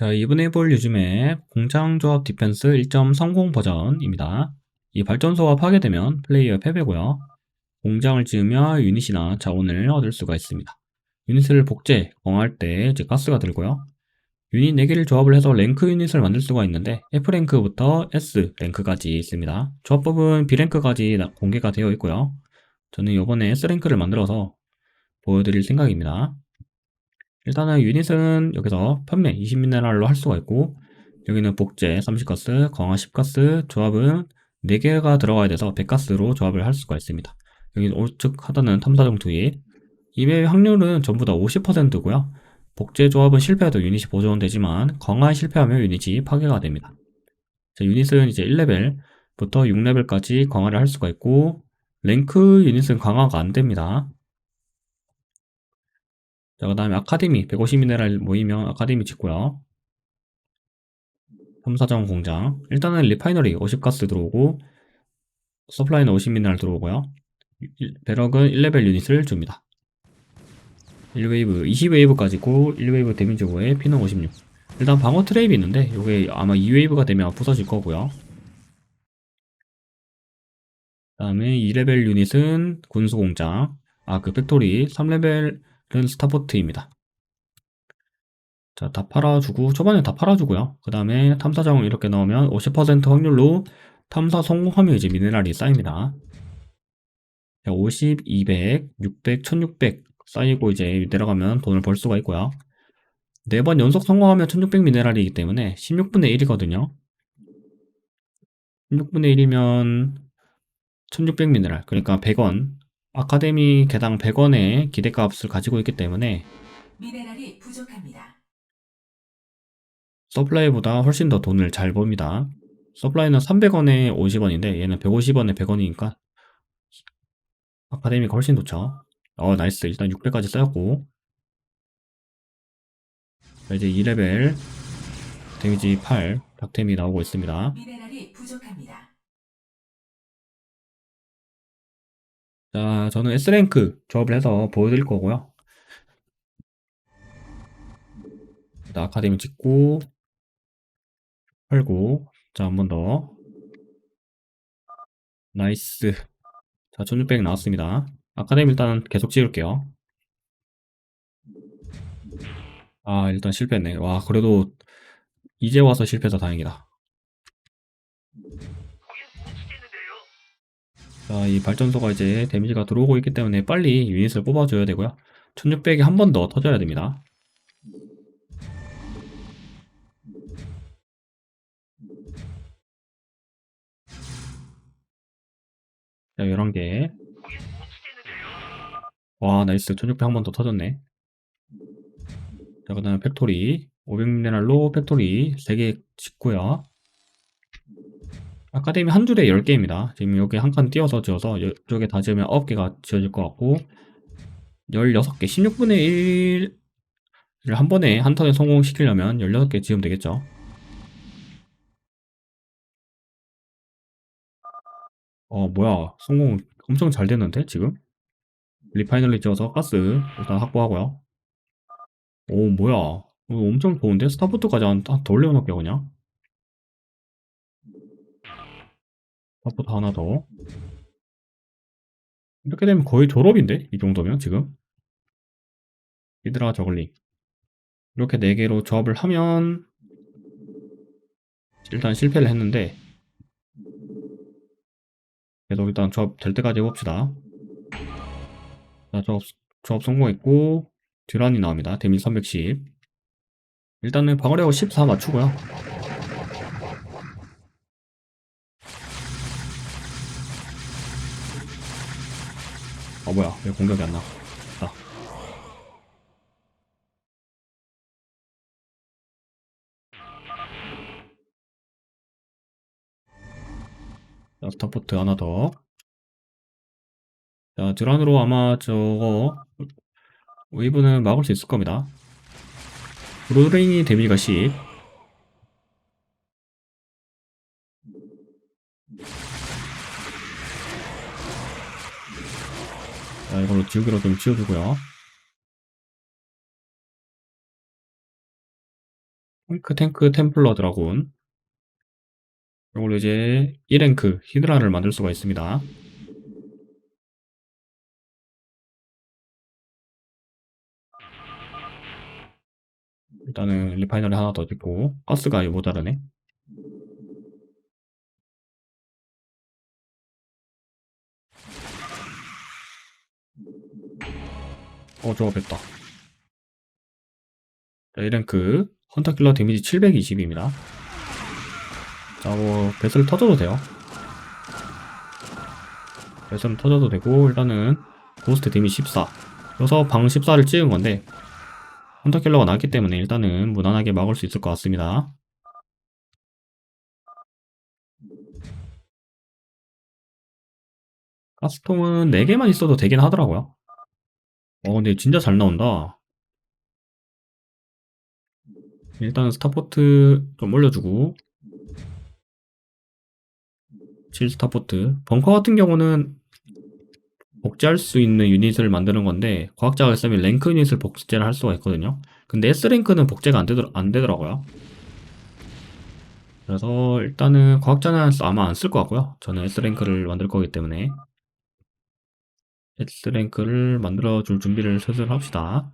자, 이번에 볼 요즘에 공장조합 디펜스 1.30 버전입니다. 이 발전소가 파괴되면 플레이어 패배고요. 공장을 지으며 유닛이나 자원을 얻을 수가 있습니다. 유닛을 복제, 공할 때 이제 가스가 들고요. 유닛 4개를 조합을 해서 랭크 유닛을 만들 수가 있는데 F랭크부터 S랭크까지 있습니다. 조합법은 B랭크까지 나- 공개가 되어 있고요. 저는 이번에 S랭크를 만들어서 보여드릴 생각입니다. 일단은 유닛은 여기서 판매 20미네랄로 할 수가 있고 여기는 복제 30가스, 강화 10가스, 조합은 4개가 들어가야 돼서 100가스로 조합을 할 수가 있습니다. 여기 오측 하단은 탐사정 투입 이외의 확률은 전부 다 50%고요. 복제 조합은 실패해도 유닛이 보존 되지만 강화 실패하면 유닛이 파괴가 됩니다. 자, 유닛은 이제 1레벨부터 6레벨까지 강화를 할 수가 있고 랭크 유닛은 강화가 안 됩니다. 자, 그 다음에 아카데미 150미네랄 모이면 아카데미 짓고요. 탐사정 공장 일단은 리파이너리 50가스 들어오고 서플라이는 50미네랄 들어오고요. 일- 배럭은 1레벨 유닛을 줍니다. 1웨이브 20웨이브까지 있고 1웨이브 데미지 5에 피는 56 일단 방어 트레이이 있는데 이게 아마 2웨이브가 되면 부서질 거고요. 그 다음에 2레벨 유닛은 군수공장 아 그 팩토리 3레벨은 스타포트입니다. 자, 다 팔아주고, 초반에 다 팔아주고요. 그 다음에 탐사정 이렇게 넣으면 50% 확률로 탐사 성공하면 이제 미네랄이 쌓입니다. 자, 50, 200, 600, 1600 쌓이고 이제 내려가면 돈을 벌 수가 있고요. 네번 연속 성공하면 1600 미네랄이기 때문에 16분의 1이거든요. 16분의 1이면 1600 미네랄, 그러니까 100원. 아카데미 개당 100원의 기대값을 가지고 있기 때문에 미네랄이 부족합니다. 서플라이보다 훨씬 더 돈을 잘 법니다. 서플라이는 300원에 50원인데 얘는 150원에 100원이니까 아카데미가 훨씬 좋죠. 어 나이스 일단 600까지 쌓였고 자, 이제 2레벨 데미지 8 닥템이 나오고 있습니다. 미네랄이 부족합니다. 자 저는 S랭크 조합을 해서 보여드릴 거고요. 일단 아카데미 찍고 팔고 자 한 번 더 나이스 자 1600 나왔습니다. 아카데미 일단 계속 찍을게요. 아, 일단 실패했네. 와, 그래도 이제 와서 실패해서 다행이다. 자, 이 발전소가 이제 데미지가 들어오고 있기 때문에 빨리 유닛을 뽑아줘야 되고요. 1600이 한 번 더 터져야 됩니다. 자, 11개. 와, 나이스. 1600 한 번 더 터졌네. 자, 그 다음에 팩토리. 500미네랄로 팩토리 3개 짓고요. 아카데미 한 줄에 10개입니다. 지금 여기 한 칸 띄워서 지어서 이쪽에 다 지으면 9개가 지어질 것 같고 16개, 16분의 1을 한 번에 한 턴에 성공시키려면 16개 지으면 되겠죠. 어, 뭐야. 성공 엄청 잘 됐는데, 지금? 리파이널리 지어서 가스 일단 확보하고요. 오, 뭐야. 어, 엄청 좋은데? 스타포트까지 한, 더 올려놓을게요, 그냥. 스타포트 하나 더. 이렇게 되면 거의 졸업인데? 이 정도면, 지금? 히드라 저글링. 이렇게 4개로 조합을 하면, 일단 실패를 했는데, 계속 일단 조합 될 때까지 해봅시다. 자, 조합, 조합 성공했고, 듀란이 나옵니다. 데미지 310. 일단은 방어력을 14 맞추고요. 아, 뭐야. 왜 공격이 안 나? 자. 자, 스타포트 하나 더. 자, 듀란으로 아마 저거, 웨이브는 막을 수 있을 겁니다. 브로드레인이 데미지가 10. 자, 이걸로 지우개로 좀 지워주고요. 탱크, 탱크, 템플러, 드라군. 이걸로 이제 1랭크 히드라를 만들 수가 있습니다. 일단은 리파이너리 하나 더 짓고 가스가 모자라네. 어 뺐다. 자 1랭크 헌터킬러 데미지 720입니다. 자, 뭐, 배슬 터져도 돼요. 배슬은 터져도 되고, 일단은, 고스트 데미 14. 그래서 방 14를 찍은 건데, 헌터킬러가 나왔기 때문에 일단은 무난하게 막을 수 있을 것 같습니다. 가스통은 4개만 있어도 되긴 하더라고요. 어, 근데 진짜 잘 나온다. 일단은 스타포트 좀 올려주고, 7스타포트. 벙커 같은 경우는 복제할 수 있는 유닛을 만드는 건데 과학자가 있으면 랭크 유닛을 복제를 할 수가 있거든요. 근데 S랭크는 복제가 안, 되더, 안 되더라고요. 그래서 일단은 과학자는 아마 안 쓸 것 같고요. 저는 S랭크를 만들 거기 때문에 S랭크를 만들어 줄 준비를 슬슬 합시다.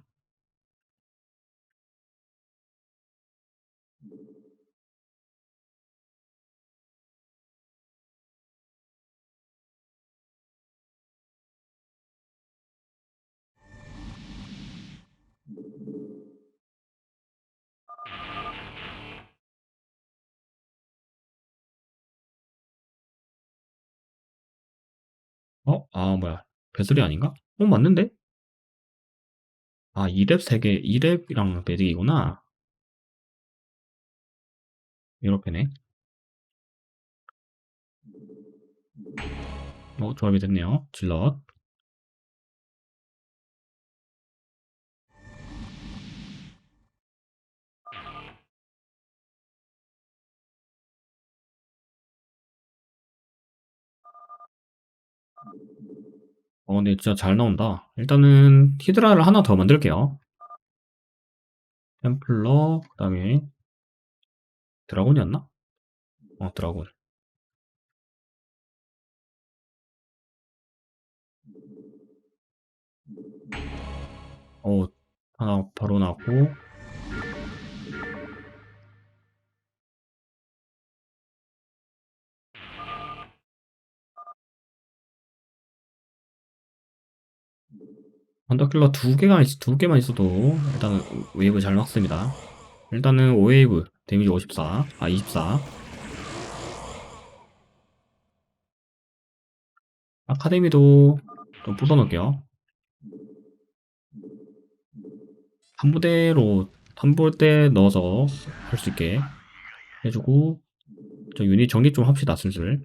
어? 아 뭐야 배슬이 아닌가? 어 맞는데? 아 2랩 3개 2랩이랑 매직이구나. 이렇게네 어 조합이 됐네요. 질럿 어 근데 진짜 잘 나온다. 일단은 히드라를 하나 더 만들게요. 템플러 그 다음에 드라곤이었나? 어 드라곤. 어 하나 바로 나왔고 언더킬러 두 개가 있, 두 개만 있어도 일단은 웨이브 잘 막습니다. 일단은 5웨이브 데미지 54, 아 24. 아카데미도 좀 부숴놓을게요. 한 부대로 한 부대 넣어서 할 수 있게 해주고 저 유닛 정리 좀 합시다 슬슬.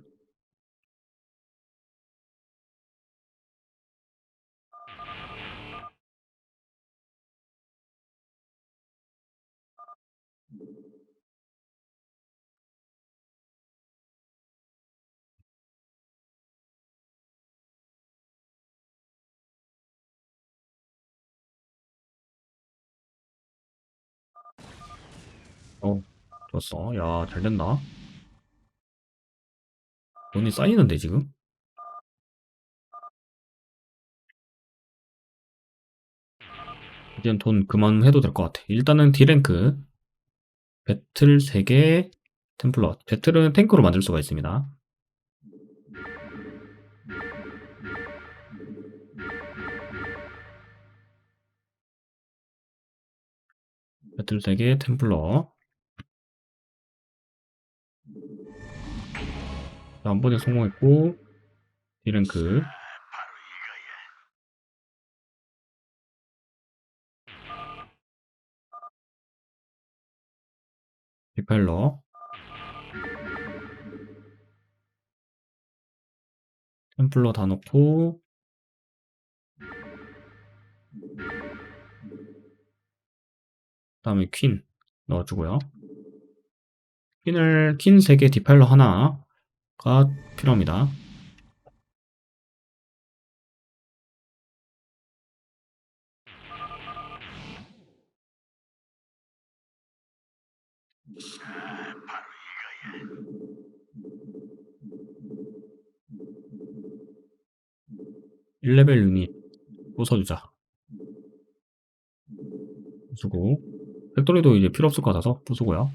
어, 좋았어. 야, 잘 된다. 돈이 쌓이는데, 지금? 이젠 돈 그만 해도 될 것 같아. 일단은 D랭크. 배틀 3개, 템플러. 배틀은 탱크로 만들 수가 있습니다. 배틀 3개, 템플러. 자, 한 번에 성공했고, D랭크. 디펠러. 템플러 다 넣고, 그 다음에 퀸 넣어주고요. 퀸을, 퀸 3개, 디펠러 하나 가 필요합니다. 일레벨 유닛 부숴주자. 부수고 팩토리도 이제 필요 없을 것 같아서 부수고요.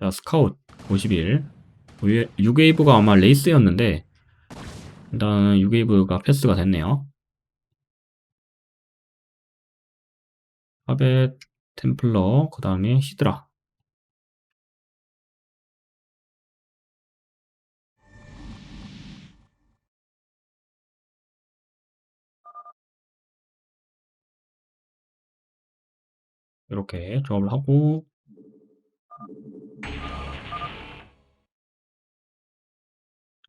자, 스카웃 51. 6웨이브가 아마 레이스였는데, 일단은 6웨이브가 패스가 됐네요. 하벳, 템플러, 그 다음에 히드라. 이렇게 조합을 하고,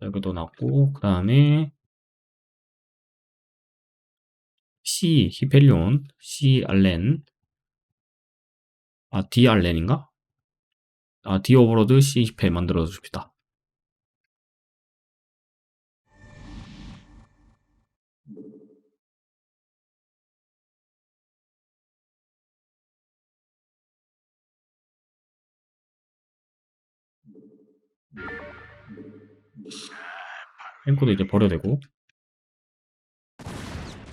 여기도 났고, 그 다음에 C 히페리온, C 알렌, 아 D 알렌인가? 아 D 오버로드 C 히페 만들어 줍시다. 앵코도 이제 버려야 되고.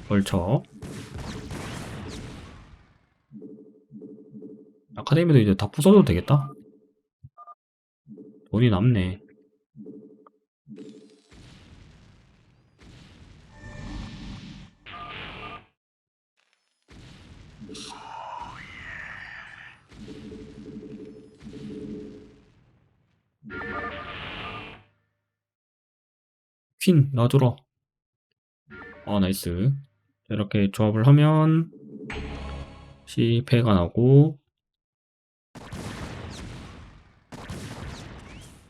벌쳐. 아카데미도 이제 다 부숴도 되겠다. 돈이 남네 퀸 놔줘라 아 나이스. 이렇게 조합을 하면 C패가 나고.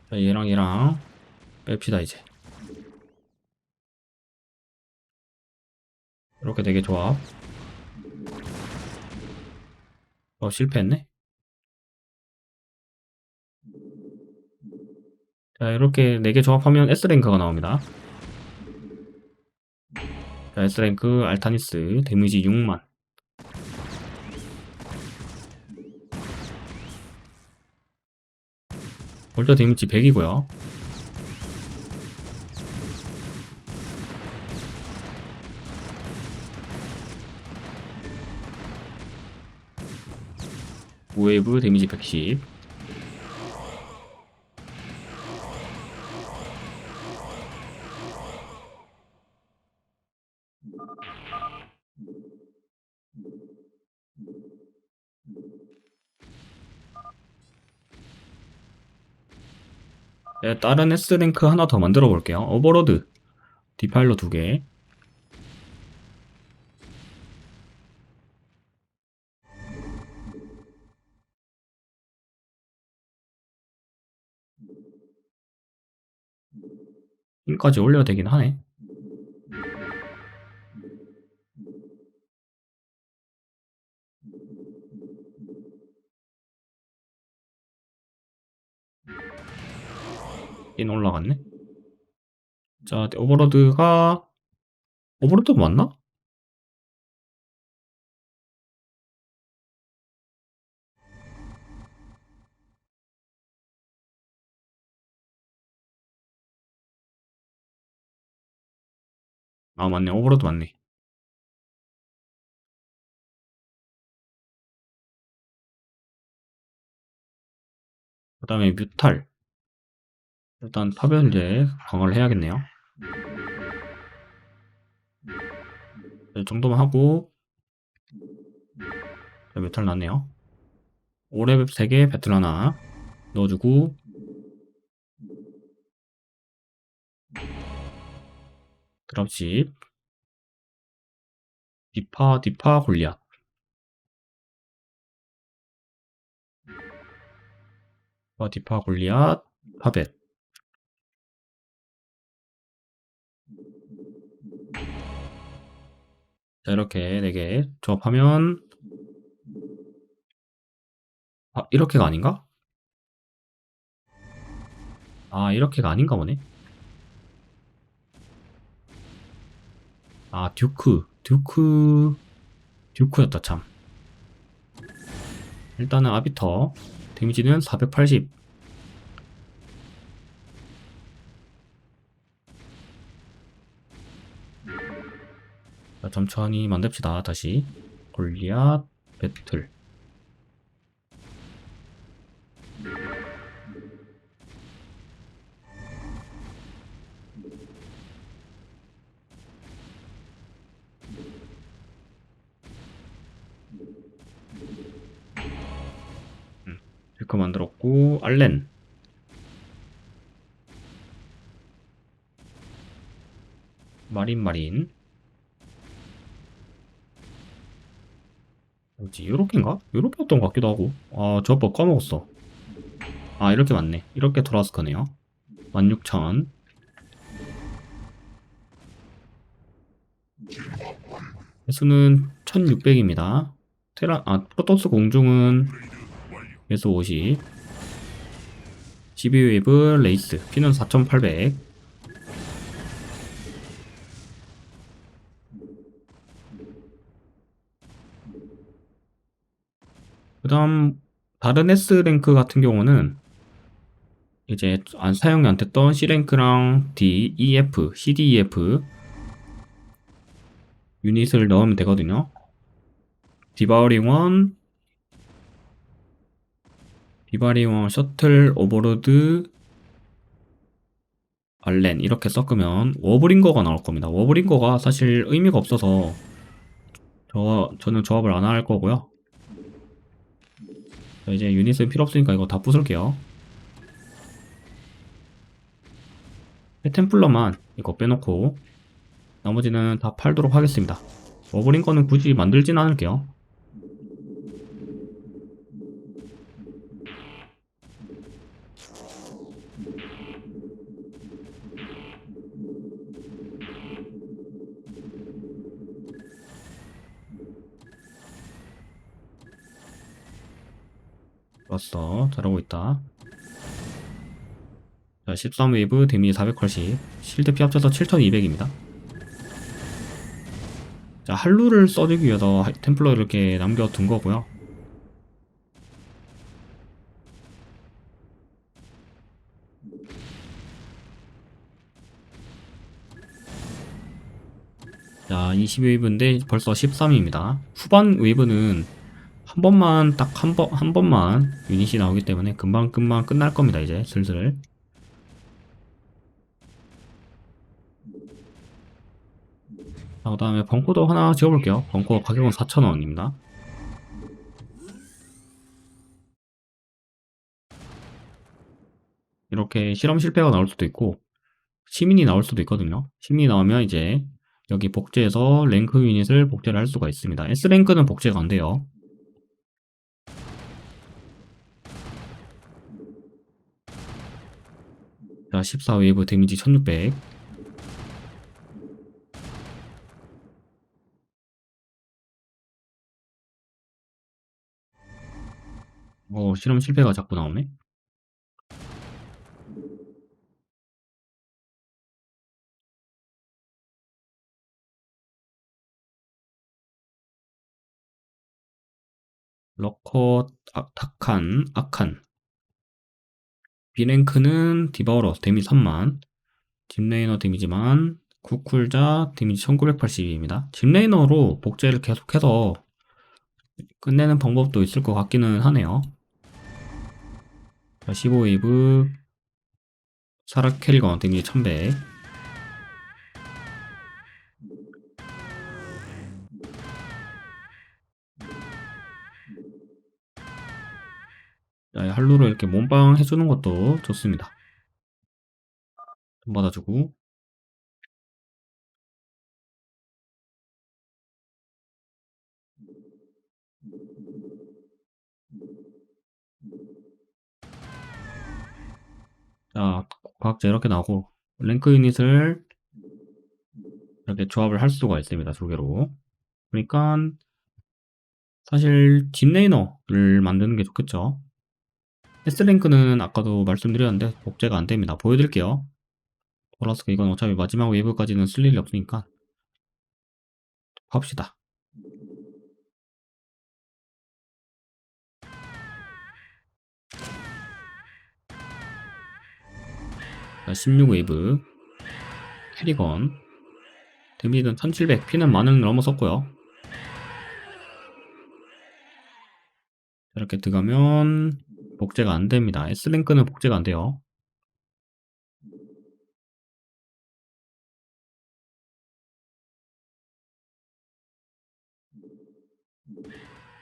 자, 얘랑 얘랑 뺍시다 이제. 이렇게 되게 조합. 어 실패했네? 자 이렇게 4개 조합하면 S랭크가 나옵니다 자, S랭크 알타니스 데미지 6만. 볼터 데미지 100이고요. 우웨이브 데미지 110 네, 다른 S랭크 하나 더 만들어 볼게요. 오버로드 디파일러 두 개. 힘까지 올려야 되긴 하네. 얘는 올라갔네. 자, 오버로드가 오버로드 맞나? 아, 맞네. 오버로드 맞네. 그 다음에 뮤탈. 일단 파편제 강화를 해야겠네요. 이 정도만 하고 자, 뮤탈 났네요. 오레웹 3개, 배틀 하나 넣어주고 드랍십 디파, 디파, 골리앗 디파, 골리앗, 파벳 자, 이렇게 4개 조합하면 아, 이렇게가 아닌가? 아, 이렇게가 아닌가 보네. 아, 듀크. 듀크. 듀크였다, 참. 일단은 아비터. 데미지는 480. 자, 천천히 만듭시다, 다시. 골리앗, 배틀. 듀크 만들었고, 알렌. 마린 마린. 뭐지, 요렇게인가? 요렇게였던 것 같기도 하고. 아, 저거 까먹었어. 아, 이렇게 맞네. 이렇게 돌아왔을 거네요. 16,000. 횟수는 1600입니다. 테라, 아, 프로토스 공중은 횟수 50. 12웨이브 레이스. 피는 4800. 그 다음, 다른 S랭크 같은 경우는 이제 안 사용이 안 됐던 C랭크랑 D, EF, CDEF 유닛을 넣으면 되거든요. 디바우링 원, 디바링 원, 셔틀, 오버로드, 알렌 이렇게 섞으면 워브링거가 나올 겁니다. 워브링거가 사실 의미가 없어서 저, 저는 조합을 안 할 거고요. 자, 이제 유닛은 필요 없으니까 이거 다 부술게요. 템플러만 이거 빼놓고 나머지는 다 팔도록 하겠습니다. 워브링 거는 굳이 만들진 않을게요. 좋았어. 잘하고 있다. 자, 13웨이브 데미지 480. 실드 피 합쳐서 7200입니다. 자, 할루를 써주기 위해서 하- 템플러를 이렇게 남겨둔 거고요. 자, 20웨이브인데 벌써 13입니다. 후반 웨이브는 한 번만 딱 한 번 한 번만 유닛이 나오기 때문에 금방 금방 끝날 겁니다. 이제 슬슬. 자, 그 다음에 벙커도 하나 지어볼게요. 벙커 가격은 4,000원입니다. 이렇게 실험 실패가 나올 수도 있고, 시민이 나올 수도 있거든요. 시민이 나오면 이제 여기 복제해서 랭크 유닛을 복제를 할 수가 있습니다. S랭크는 복제가 안 돼요. 자, 14웨이브 데미지 1600. 어, 실험 실패가 자꾸 나오네. 러커, 아, 타칸, 아칸. B랭크는 디바우러 데미지 3만. 딥레이너 데미지만. 쿠쿨자 데미지 1980입니다. 딥레이너로 복제를 계속해서 끝내는 방법도 있을 것 같기는 하네요. 자, 15웨이브 사라 캐리건 데미지 1100 할로를 이렇게 몸빵 해주는 것도 좋습니다. 돈 받아주고 자, 과학자 이렇게 나오고 랭크 유닛을 이렇게 조합을 할 수가 있습니다. 두 개로. 그러니까 사실 딥레이너를 만드는 게 좋겠죠. S랭크는 아까도 말씀드렸는데 복제가 안 됩니다. 보여드릴게요. 보라스크 이건 어차피 마지막 웨이브까지는 쓸 일이 없으니까 합시다. 자, 16웨이브 캐리건 데미지는 1700 피는 만을 넘어섰고요 이렇게 들어가면 복제가 안 됩니다 S랭크는 복제가 안 돼요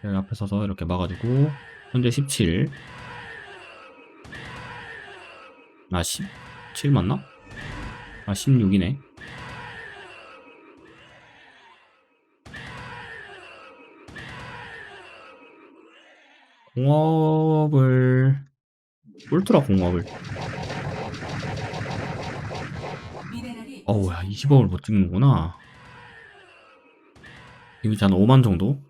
여기 앞에 서서 이렇게 막아주고 현재 17 아, 17 맞나? 아, 16이네. 공업을, 울트라 공업을. 미네랄이 어우, 야, 20억을 못 찍는구나. 이미 한 5만 정도?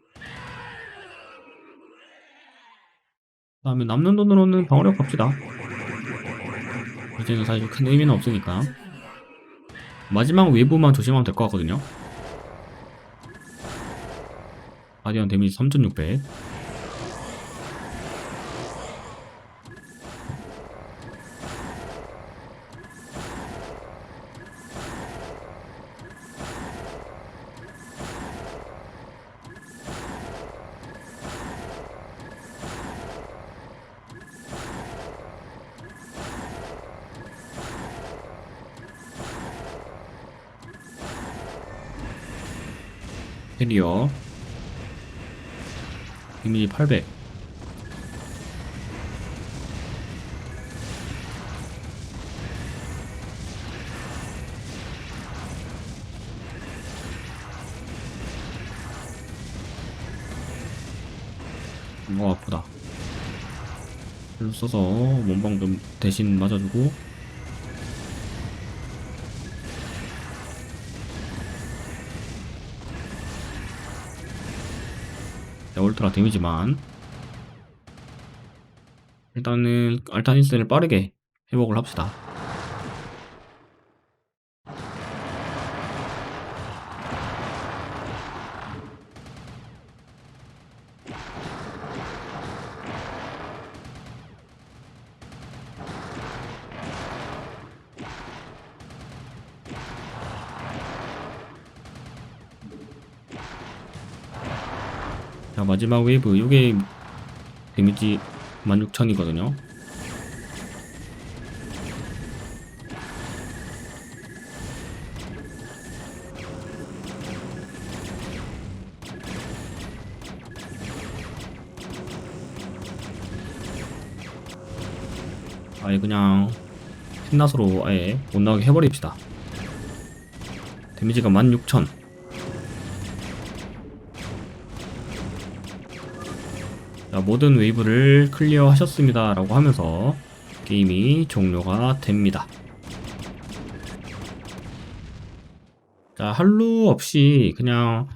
그 다음에 남는 돈으로는 방어력 갑시다. 이제는 사실 큰 의미는 없으니까. 마지막 외부만 조심하면 될 것 같거든요. 가디언 데미지 3600. 캐리어 데미지 800 어 아프다. 별로 써서 몸방 좀 대신 맞아주고 울트라 데미지만 일단은 알타니스를 빠르게 회복을 합시다 자 마지막 웨이브 이게 데미지 16,000이거든요. 아예 그냥 신나서로 아예 못 나오게 해버립시다. 데미지가 16,000 자, 모든 웨이브를 클리어 하셨습니다. 라고 하면서 게임이 종료가 됩니다. 자, 할루 없이 그냥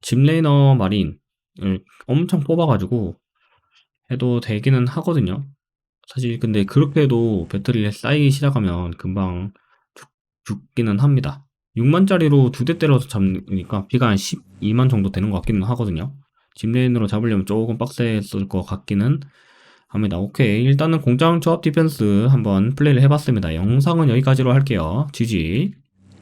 집레이너 마린을 엄청 뽑아가지고 해도 되기는 하거든요. 사실 근데 그렇게 해도 배터리에 쌓이기 시작하면 금방 죽, 죽기는 합니다. 6만짜리로 두 대 때려서 잡으니까 피가 한 12만 정도 되는 것 같기는 하거든요. 집레인으로 잡으려면 조금 빡셌을 것 같기는 합니다. 오케이. 일단은 공장 조합 디펜스 한번 플레이를 해봤습니다. 영상은 여기까지로 할게요. GG.